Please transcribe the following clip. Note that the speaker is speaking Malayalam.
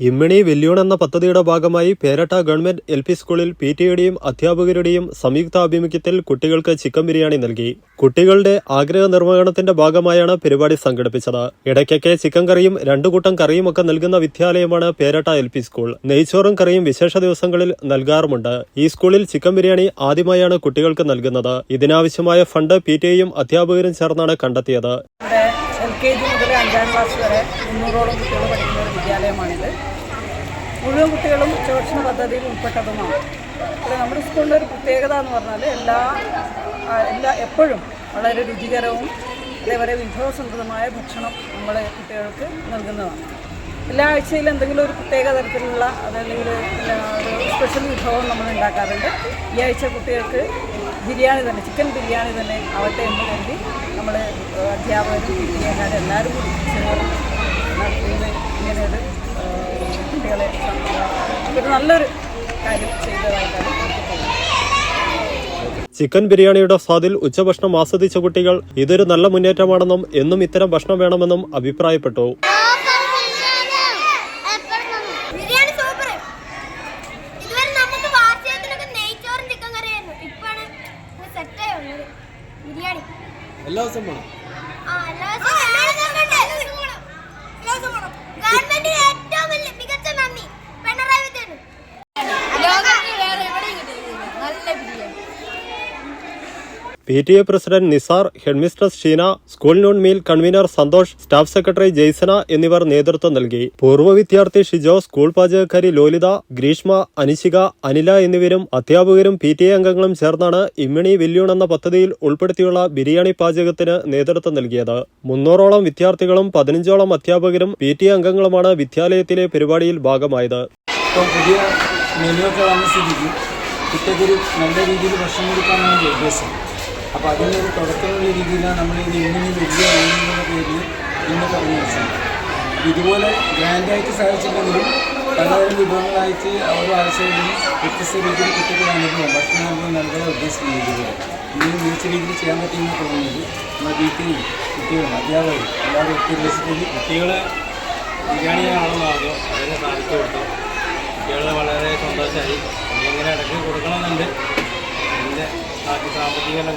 ഇമ്മിണി വെല്ലിയോൺ എന്ന പദ്ധതിയുടെ ഭാഗമായി പേരട്ട ഗവൺമെന്റ് എൽ പി സ്കൂളിൽ പി ടിയുടെയും അധ്യാപകരുടെയും സംയുക്താഭിമുഖ്യത്തിൽ കുട്ടികൾക്ക് ചിക്കൻ ബിരിയാണി നൽകി. കുട്ടികളുടെ ആഗ്രഹ നിർവഹണത്തിന്റെ ഭാഗമായാണ് പരിപാടി സംഘടിപ്പിച്ചത്. ഇടയ്ക്കൊക്കെ ചിക്കൻ കറിയും രണ്ടു കൂട്ടം കറിയും ഒക്കെ നൽകുന്ന വിദ്യാലയമാണ് പേരട്ട എൽ പി സ്കൂൾ. നെയ്ച്ചോറും കറിയും വിശേഷ ദിവസങ്ങളിൽ നൽകാറുമുണ്ട്. ഈ സ്കൂളിൽ ചിക്കൻ ബിരിയാണി ആദ്യമായാണ് കുട്ടികൾക്ക് നൽകുന്നത്. ഇതിനാവശ്യമായ ഫണ്ട് പി ടിയും അധ്യാപകരും ചേർന്നാണ് കണ്ടെത്തിയത്. കെ ജി മുതൽ അഞ്ചാം ക്ലാസ് വരെ മുന്നൂറോളം കുട്ടികൾ പഠിക്കുന്ന ഒരു വിദ്യാലയമാണിത്. മുഴുവൻ കുട്ടികളും ഉച്ചഭക്ഷണ പദ്ധതിയിൽ ഉൾപ്പെട്ടതുമാണ്. അപ്പോൾ നമ്മുടെ സ്കൂളിന്റെ ഒരു പ്രത്യേകത എന്ന് പറഞ്ഞാൽ എല്ലാ എല്ലാ എപ്പോഴും വളരെ രുചികരവും അതേപോലെ വിഭവസമൃദ്ധമായ ഭക്ഷണം നമ്മൾ കുട്ടികൾക്ക് നൽകുന്നതാണ്. എല്ലാ ആഴ്ചയിലും എന്തെങ്കിലും ഒരു പ്രത്യേക തരത്തിലുള്ള അതല്ലെങ്കിൽ ഒരു സ്പെഷ്യൽ വിഭവം നമ്മൾ ഉണ്ടാക്കാറുണ്ട്. ഈ ആഴ്ച കുട്ടികൾക്ക് ബിരിയാണി തന്നെ ചിക്കൻ ബിരിയാണി തന്നെ ആവട്ടെ എന്ന് കരുതി നമ്മൾ അധ്യാപകരും ബിരിയാണി എല്ലാവരും കൂടി ചേർന്ന് കുട്ടികളെ ഒരു നല്ലൊരു കാര്യം ചെയ്തതായിട്ടാണ് ചിക്കൻ ബിരിയാണിയുടെ സ്വാദിൽ ഉച്ചഭക്ഷണം ആസ്വദിച്ച കുട്ടികൾ ഇതൊരു നല്ല മുന്നേറ്റമാണെന്നും എന്നും ഇത്തരം ഭക്ഷണം വേണമെന്നും അഭിപ്രായപ്പെട്ടു. ബിരിയാണി. എല്ലാ ദിവസം ദിവസവും. ഗവൺമെന്റിന് ഏറ്റവും വലിയ P T A president Nisar headmistress Sheena school noon meal convener Santhosh staff secretary Jaisna എന്നിവർ നേതൃത്വം നൽകി. പൂർവ വിദ്യാർത്ഥി ഷിജോ സ്കൂൾ പാചകക്കാരി ലോലിത ഗ്രീഷ്മ അനിശിക അനില എന്നിവരും അധ്യാപകരും പി അംഗങ്ങളും ചേർന്നാണ് ഇമ്മിണി വെല്യൂൺ എന്ന പദ്ധതിയിൽ ഉൾപ്പെടുത്തിയുള്ള ബിരിയാണി പാചകത്തിന് നേതൃത്വം നൽകിയത്. മുന്നൂറോളം വിദ്യാർത്ഥികളും പതിനഞ്ചോളം അധ്യാപകരും പി അംഗങ്ങളുമാണ് വിദ്യാലയത്തിലെ പരിപാടിയിൽ ഭാഗമായത്. ഇപ്പം പുതിയ വന്ന സ്ഥിതിക്ക് നല്ല രീതിയിൽ ഭക്ഷണം കൊടുക്കാനാണ് ഉദ്ദേശം. അപ്പോൾ അതിന്റെ ഒരു തുടക്കമുള്ള രീതിയിലാണ് നമ്മൾ ഇത് എങ്ങനെ വലിയ എന്നുള്ള പേരിൽ ഇന്ന് പറഞ്ഞു വെച്ചത് ഇതുപോലെ ഗ്രാൻഡായിട്ട് സാധിച്ചില്ലെങ്കിലും പലതരം വിഭവങ്ങളായിട്ട് ഓരോ ആഴ്ചയിലും വ്യത്യസ്ത രീതിയിൽ അനുഭവം ഭക്ഷണം നൽകാൻ ഉദ്ദേശിക്കുന്നത് ഇനിയും മികച്ച രീതിയിൽ ചെയ്യാൻ പറ്റുമെന്ന് തോന്നുന്നത് നമ്മുടെ വീട്ടിൽ കുട്ടികളും അധ്യാപകരും എല്ലാവരും ഒത്തുപയോഗിച്ചിട്ട് കുട്ടികളെ ബിരിയാണിയാണെന്ന് ആദ്യം അതിനെ സാധിച്ചു കൊടുത്തു. കുട്ടികൾ വളരെ സന്തോഷമായി ഇങ്ങനെ ഇടയ്ക്ക് കൊടുക്കണമെന്നുണ്ട്. എന്റെ ബാക്കി സാമ്പത്തികമെല്ലാം